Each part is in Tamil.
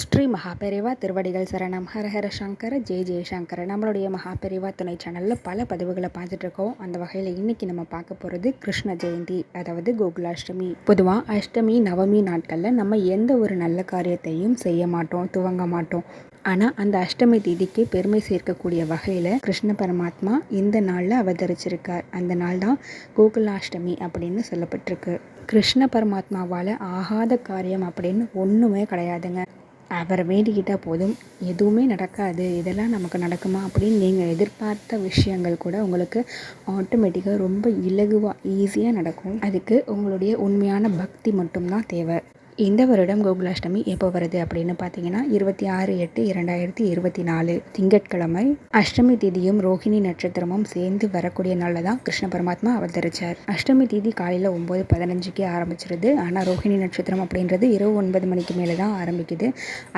ஸ்ரீ மகாபெரிவா திருவடிகள் சரணம். ஹரஹர சங்கர ஜெய் ஜெயசங்கர நம்மளுடைய மகாபெரிவா துணை சேனலில் பல பதிவுகளை பார்த்துட்ருக்கோம் அந்த வகையில் இன்றைக்கி நம்ம பார்க்க போகிறது கிருஷ்ண ஜெயந்தி அதாவது கோகுலாஷ்டமி. பொதுவாக அஷ்டமி நவமி நாட்களில் நம்ம எந்த ஒரு நல்ல காரியத்தையும் செய்ய மாட்டோம் துவங்க மாட்டோம். ஆனால் அந்த அஷ்டமி திதிக்கு பெருமை சேர்க்கக்கூடிய வகையில் கிருஷ்ண பரமாத்மா இந்த நாளில் அவதரிச்சிருக்கார். அந்த நாள் தான் கோகுலாஷ்டமி அப்படின்னு சொல்லப்பட்டிருக்கு. கிருஷ்ண பரமாத்மாவால் ஆகாத காரியம் அப்படின்னு ஒன்றுமே கிடையாதுங்க. அவரை வேண்டிக்கிட்டால் போதும். எதுவுமே நடக்காது. இதெல்லாம் நமக்கு நடக்குமா அப்படின்னு நீங்கள் எதிர்பார்த்த விஷயங்கள் கூட உங்களுக்கு ஆட்டோமேட்டிக்காக ரொம்ப இலகுவாக ஈஸியாக நடக்கும். அதுக்கு உங்களுடைய உண்மையான பக்தி மட்டும்தான் தேவை. இந்த வருடம் கோகுலாஷ்டமி எப்போ வருது அப்படின்னு பார்த்தீங்கன்னா இருபத்தி ஆறு எட்டு இரண்டாயிரத்தி இருபத்தி நாலு திங்கட்கிழமை. அஷ்டமி திதியும் ரோஹிணி நட்சத்திரமும் சேர்ந்து வரக்கூடிய நாளில் தான் கிருஷ்ண பரமாத்மா அவதரிச்சார். அஷ்டமி திதி காலையில் ஒம்பது பதினஞ்சுக்கே ஆரம்பிச்சிருது. ஆனால் ரோஹிணி நட்சத்திரம் அப்படின்றது இரவு ஒன்பது மணிக்கு மேலே தான் ஆரம்பிக்குது.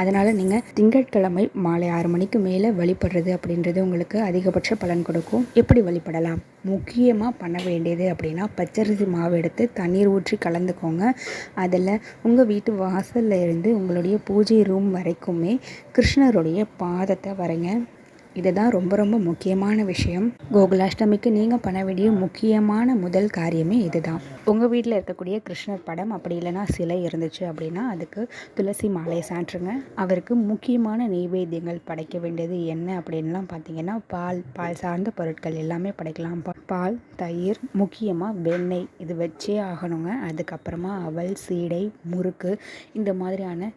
அதனால் நீங்கள் திங்கட்கிழமை மாலை ஆறு மணிக்கு மேலே வழிபடுறது அப்படின்றது உங்களுக்கு அதிகபட்ச பலன் கொடுக்கும். எப்படி வழிபடலாம்? முக்கியமாக பண்ண வேண்டியது அப்படின்னா பச்சரிசி மாவு எடுத்து தண்ணீர் ஊற்றி கலந்துக்கோங்க. அதில் உங்கள் வீட்டு வாசலில் இருந்து உங்களுடைய பூஜை ரூம் வரைக்குமே கிருஷ்ணருடைய பாதத்தை வரைங்க. இதுதான் ரொம்ப ரொம்ப முக்கியமான விஷயம். கோகுலாஷ்டமிக்கு நீங்கள் பண்ண வேண்டிய முக்கியமான முதல் காரியமே இதுதான். உங்கள் வீட்டில் இருக்கக்கூடிய கிருஷ்ணர் படம் அப்படி இல்லைன்னா சிலை இருந்துச்சு அப்படின்னா அதுக்கு துளசி மாலையை சாற்றுங்க. அவருக்கு முக்கியமான நெய்வேத்தியங்கள் படைக்க வேண்டியது என்ன அப்படின்லாம் பார்த்தீங்கன்னா பால் பால் சார்ந்த பொருட்கள் எல்லாமே படைக்கலாம் பால் தயிர் முக்கியமாக வெண்ணெய் இது வச்சே ஆகணுங்க. அதுக்கப்புறமா அவல் சீடை முறுக்கு இந்த மாதிரியான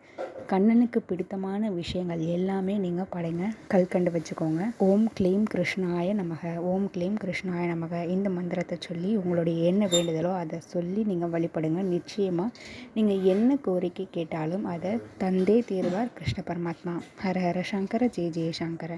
கண்ணனுக்கு பிடித்தமான விஷயங்கள் எல்லாமே நீங்கள் படைங்க. கல்கண்டு வச்சுக்கோங்க. ஓம் க்ளீம் கிருஷ்ணாய நமக. ஓம் க்ளீம் கிருஷ்ணாய நமக. இந்த மந்திரத்தை சொல்லி உங்களுடைய என்ன வேண்டுதலோ அதை சொல்லி நீங்கள் வழிபடுங்க. நிச்சயமாக நீங்கள் என்ன கோரிக்கை கேட்டாலும் அதை தந்தே தீர்வார் கிருஷ்ண பரமாத்மா. ஹர ஹர சங்கர ஜெய ஜெய சங்கர.